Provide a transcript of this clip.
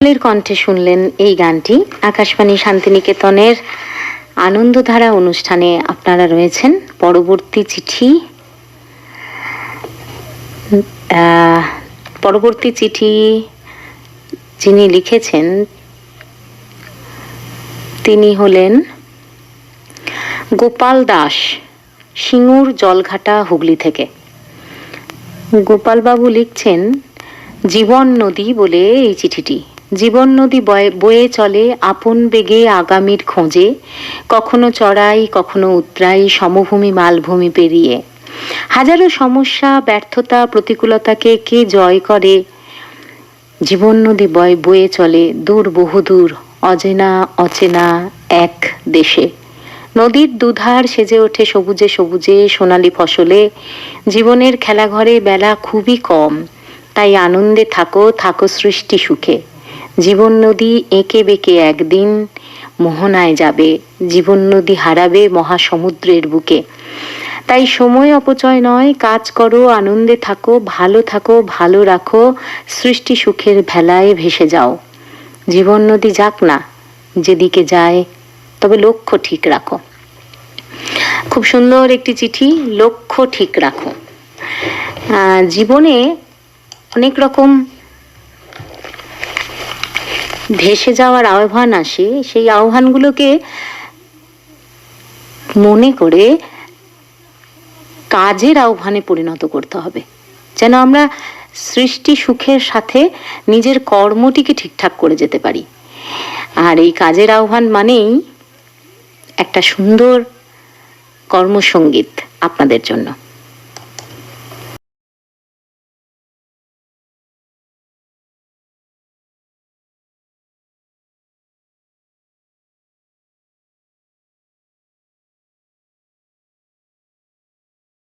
কোকিলের কণ্ঠে শুনলেন এই গানটি। আকাশবাণী শান্তিনিকেতনের আনন্দধারা অনুষ্ঠানে আপনারা রয়েছেন। পরবর্তী চিঠি পরবর্তী চিঠি যিনি লিখেছেন, তিনি হলেন গোপাল দাস, সিঙ্গুর জলঘাটা হুগলি থেকে। গোপালবাবু লিখছেন, জীবন নদী বলে এই চিঠিটি। জীবন নদী বয়ে- চলে, আপন বেগে আগামীর খোঁজে, কখনো চড়াই, কখনো উতরাই, সমভূমি, মালভূমি পেরিয়ে। হাজারো সমস্যা, ব্যর্থতা, প্রতিকূলতাকে কে জয় করে? জীবন নদী বয়, বয়ে চলে, দূর বহুদূর, অজেনা, অচেনা, এক দেশে। নদীর দুধার সেজে ওঠে সবুজে সবুজে, সোনালি ফসলে। জীবনের খেলাঘরে বেলা খুবই কম, তাই আনন্দে থাকো থাকো সৃষ্টি সুখে। জীবন নদী এঁকে বেঁকে একদিন মোহনায় যাবে, জীবন নদী হারাবে মহাসমুদ্রের বুকে। তাই সময় অপচয় নয়, কাজ করো, আনন্দে থাকো, ভালো থাকো, ভালো রাখো, সৃষ্টি সুখের ভেলায় ভেসে যাও। জীবন নদী যাক না, যেদিকে যায়, তবে লক্ষ্য ঠিক রাখো। খুব সুন্দর একটি চিঠি, লক্ষ্য ঠিক রাখো। জীবনে অনেক রকম ভেসে যাওয়ার আহ্বান আসে, সেই আহ্বানগুলোকে মনে করে কাজের আহ্বানে পরিণত করতে হবে। যেন আমরা সৃষ্টি সুখের সাথে নিজের কর্মটিকে ঠিকঠাক করে যেতে পারি। আর এই কাজের আহ্বান মানেই একটা সুন্দর কর্মসঙ্গীত আপনাদের জন্য।